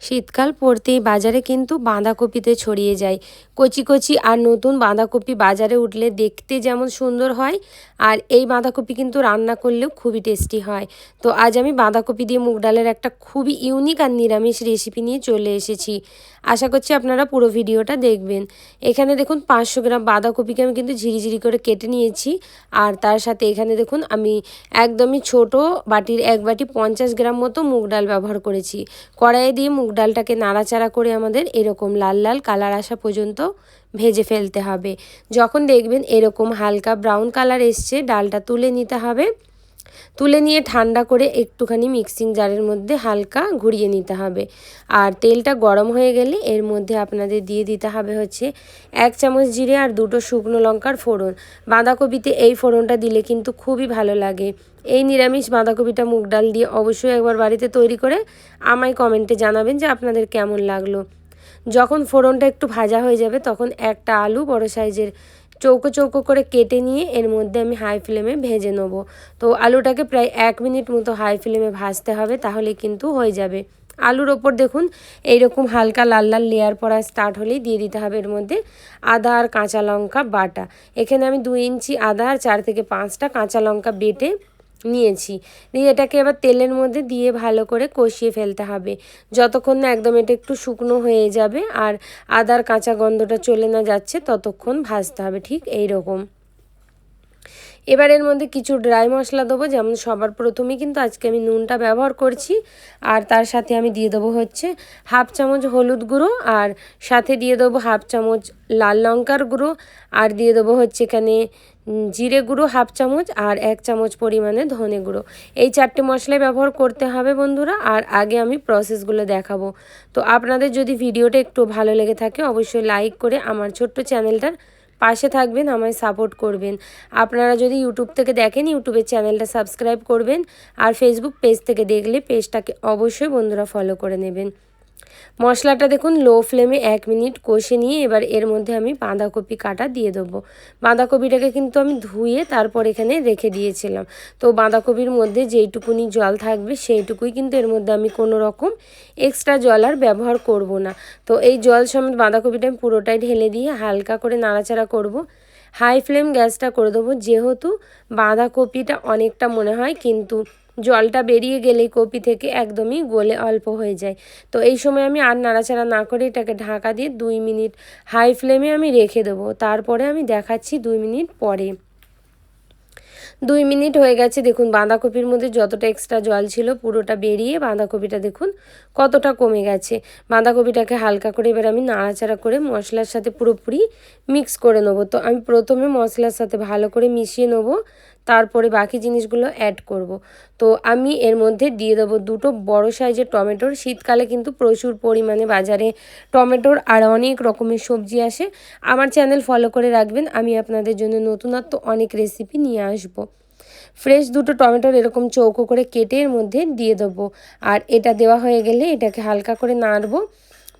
শীতকাল পড়তেই বাজারে কিন্তু বাঁধাকপিতে ছড়িয়ে যায়। কচি কচি আর নতুন বাঁধাকপি বাজারে উঠলে দেখতে যেমন সুন্দর হয়, আর এই বাঁধাকপি কিন্তু রান্না করলেও খুবই টেস্টি হয়। তো আজ আমি বাঁধাকপি দিয়ে মুগ ডালের একটা খুবই ইউনিক আর নিরামিষ রেসিপি নিয়ে চলে এসেছি। আশা করছি আপনারা পুরো ভিডিওটা দেখবেন। এখানে দেখুন পাঁচশো গ্রাম বাঁধাকপিকে আমি কিন্তু ঝিরিঝিরি করে কেটে নিয়েছি, আর তার সাথে এখানে দেখুন আমি একদমই ছোট বাটির এক বাটি পঞ্চাশ গ্রাম মতো মুগ ডাল ব্যবহার করেছি। কড়াইয়ে দিয়ে মুগ ডালটাকে নাড়াচাড়া করে আমাদের এরকম লাল লাল কালার আসা পর্যন্ত ভেজে ফেলতে হবে। যখন দেখবেন এরকম হালকা ব্রাউন কালার এসছে, ডালটা তুলে নিতে হবে। তুলে নিয়ে ঠান্ডা করে একটুখানি মিক্সিং জারের মধ্যে হালকা ঘুরিয়ে নিতে হবে। আর তেলটা গরম হয়ে গেলে এর মধ্যে আপনাদের দিয়ে দিতে হবে হচ্ছে এক চামচ জিরে আর দুটো শুকনো লঙ্কার ফোড়ন। বাঁধাকপিতে এই ফোড়নটা দিলে কিন্তু খুবই ভালো লাগে। এই নিরামিষ বাঁধাকপিটা মুগ ডাল দিয়ে অবশ্যই একবার বাড়িতে তৈরি করে আমায় কমেন্টে জানাবেন যে আপনাদের কেমন লাগল। যখন ফোড়নটা একটু ভাজা হয়ে যাবে তখন একটা আলু বড় সাইজের চৌকো চৌকো করে কেটে নিয়ে এর মধ্যে আমি হাই ফ্লেমে ভেজে নেব। তো আলুটাকে প্রায় এক মিনিট মতো হাই ফ্লেমে ভাজতে হবে, তাহলে কিন্তু হয়ে যাবে। আলুর ওপর দেখুন, এইরকম হালকা লাল লাল লেয়ার পরা স্টার্ট হলেই দিয়ে দিতে হবে এর মধ্যে আদা আর কাঁচা লঙ্কা বাটা। এখানে আমি দুই ইঞ্চি আদা আর চার থেকে পাঁচটা কাঁচা লঙ্কা বেটে নিয়েছি। দিয়ে এটাকে এবার তেলের মধ্যে দিয়ে ভালো করে কষিয়ে ফেলতে হবে। যতক্ষণ না একদম এটা একটু শুকনো হয়ে যাবে আর আদার কাঁচা গন্ধটা চলে না যাচ্ছে, ততক্ষণ ভাজতে হবে ঠিক এই রকম এবার এর মধ্যে কিছু ড্রাই মশলা দেবো, যেমন সবার প্রথমেই কিন্তু আজকে আমি নুনটা ব্যবহার করছি। আর তার সাথে আমি দিয়ে দেবো হচ্ছে হাফ চামচ হলুদ গুঁড়ো আর সাথে দিয়ে দেবো হাফ চামচ লাল লঙ্কার গুঁড়ো। আর দিয়ে দেবো হচ্ছে এখানে জিরে গুঁড়ো, হাফ চামচ আর এক চামচ পরিমাণে ধনে গুঁড়ো। এই চারটে মশলাই ব্যবহার করতে হবে বন্ধুরা, আর আগে আমি প্রসেসগুলো দেখাবো। তো আপনাদের যদি ভিডিওটা একটু ভালো লেগে থাকে, অবশ্যই লাইক করে আমার ছোট্ট চ্যানেলটার পাশে থাকবেন, আমায় সাপোর্ট করবেন। আপনারা যদি ইউটিউব থেকে দেখেন ইউটিউবের চ্যানেলটা সাবস্ক্রাইব করবেন, আর ফেসবুক পেজ থেকে দেখলে পেজটাকে অবশ্যই বন্ধুরা ফলো করে নেবেন। মশলাটা দেখুন লো ফ্লেমে এক মিনিট কষে নিয়ে এবার এর মধ্যে আমি বাঁধাকপি কাটা দিয়ে দেবো। বাঁধাকপিটাকে কিন্তু আমি ধুয়ে তারপর এখানে রেখে দিয়েছিলাম। তো বাঁধাকপির মধ্যে যেইটুকুনি জল থাকবে, সেইটুকুই কিন্তু এর মধ্যে আমি কোনো রকম এক্সট্রা জল আর ব্যবহার করব না। তো এই জল সমেত বাঁধাকপিটা আমি পুরোটাই ঢেলে দিয়ে হালকা করে নাড়াচাড়া করব। হাই ফ্লেম গ্যাসটা করে দেবো, যেহেতু বাঁধাকপিটা অনেকটা মনে হয় কিন্তু জলটা বেরিয়ে গেলেই কপি থেকে একদমই গলে অল্প হয়ে যায়। তো এই সময় আমি আর নাড়াচাড়া না করে এটাকে ঢাকা দিয়ে দুই মিনিট হাই ফ্লেমে আমি রেখে দেবো। তারপরে আমি দেখাচ্ছি দুই মিনিট পরে। দুই মিনিট হয়ে গেছে, দেখুন বাঁধাকপির মধ্যে যতটা এক্সট্রা জল ছিল পুরোটা বেরিয়ে বাঁধাকপিটা দেখুন কতটা কমে গেছে। বাঁধাকপিটাকে হালকা করে এবার আমি নাড়াচাড়া করে মশলার সাথে পুরোপুরি মিক্স করে নেব। তো আমি প্রথমে মশলার সাথে ভালো করে মিশিয়ে নেব। তারপরে বাকি জিনিসগুলো অ্যাড করব। তো আমি এর মধ্যে দিয়ে দেবো দুটো বড় সাইজের টমেটোর শীতকালে কিন্তু প্রচুর পরিমাণে বাজারে টমেটোর আর অনেক রকমের সবজি আসে। আমার চ্যানেল ফলো করে রাখবেন, আমি আপনাদের জন্য নতুনত্ব অনেক রেসিপি নিয়ে আসব। ফ্রেশ দুটো টমেটোর এরকম চৌকো করে কেটে এর মধ্যে দিয়ে দেবো। আর এটা দেওয়া হয়ে গেলে এটাকে হালকা করে নাড়বো।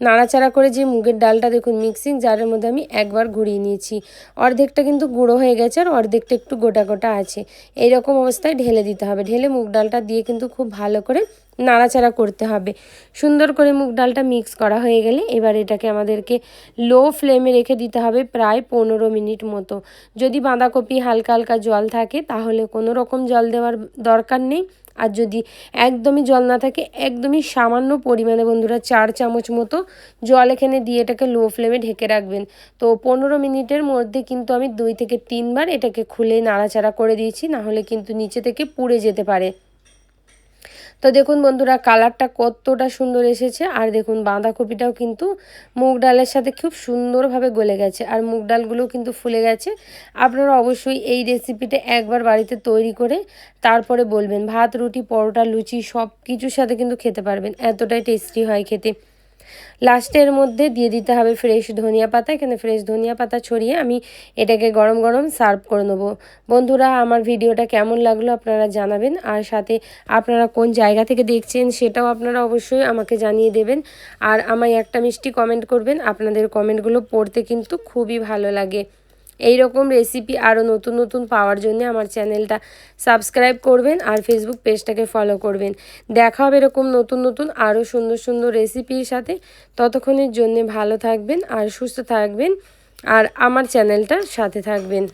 নাড়াচাড়া করে যে মুগের ডালটা দেখুন মিক্সিং জারের মধ্যে আমি একবার ঘুরিয়ে নিয়েছি। অর্ধেকটা কিন্তু গুঁড়ো হয়ে গেছে আর অর্ধেকটা একটু গোটা গোটা আছে। এই রকম অবস্থায় ঢেলে দিতে হবে। ঢেলে মুগ ডালটা দিয়ে কিন্তু খুব ভালো করে নাড়াচাড়া করতে হবে। সুন্দর করে মুগ ডালটা মিক্স করা হয়ে গেলে এবার এটাকে আমাদেরকে লো ফ্লেমে রেখে দিতে হবে প্রায় পনেরো মিনিট মতো। যদি বাঁধাকপি হালকা হালকা জল থাকে তাহলে কোনো রকম জল দেওয়ার দরকার নেই। আর যদি একদমই জল না থাকে, একদমই সামান্য পরিমাণে বন্ধুরা চার চামচ মতো জল এখানে দিয়ে এটাকে লো ফ্লেমে ঢেকে রাখবেন। তো পনেরো মিনিটের মধ্যে কিন্তু আমি দুই থেকে তিনবার এটাকে খুলে নাড়াচাড়া করে দিয়েছি, নাহলে কিন্তু নিচে থেকে পুড়ে যেতে পারে। তো দেখুন বন্ধুরা, কালারটা কতটা সুন্দর এসেছে। আর দেখুন, বাঁধাকপিটাও কিন্তু মুগ ডালের সাথে খুব সুন্দরভাবে গলে গেছে। আর মুগ ডালগুলোও কিন্তু ফুলে গেছে। আপনারা অবশ্যই এই রেসিপিটা একবার বাড়িতে তৈরি করে তারপরে বলবেন। ভাত, রুটি, পরোটা, লুচি সব কিছুর সাথে কিন্তু খেতে পারবেন। এতটাই টেস্টি হয় খেতে। লাস্টের মধ্যে দিয়ে দিতে হবে ফ্রেশ ধনিয়া পাতা। এখানে ফ্রেশ ধনিয়া পাতা ছড়িয়ে আমি এটাকে গরম গরম সার্ভ করে নেব। বন্ধুরা, আমার ভিডিওটা কেমন লাগল আপনারা জানাবেন। আর সাথে আপনারা কোন জায়গা থেকে দেখছেন সেটাও আপনারা অবশ্যই আমাকে জানিয়ে দেবেন। আর আমায় একটা মিষ্টি কমেন্ট করবেন। আপনাদের কমেন্টগুলো পড়তে কিন্তু খুবই ভালো লাগে। এই রকম রেসিপি আরও নতুন নতুন পাওয়ার জন্য আমার চ্যানেলটা সাবস্ক্রাইব করবেন আর ফেসবুক পেজটাকে ফলো করবেন। দেখা হবে এরকম নতুন নতুন আরও সুন্দর সুন্দর রেসিপির সাথে। ততক্ষণের জন্যে ভালো থাকবেন আর সুস্থ থাকবেন আর আমার চ্যানেলটার সাথে থাকবেন।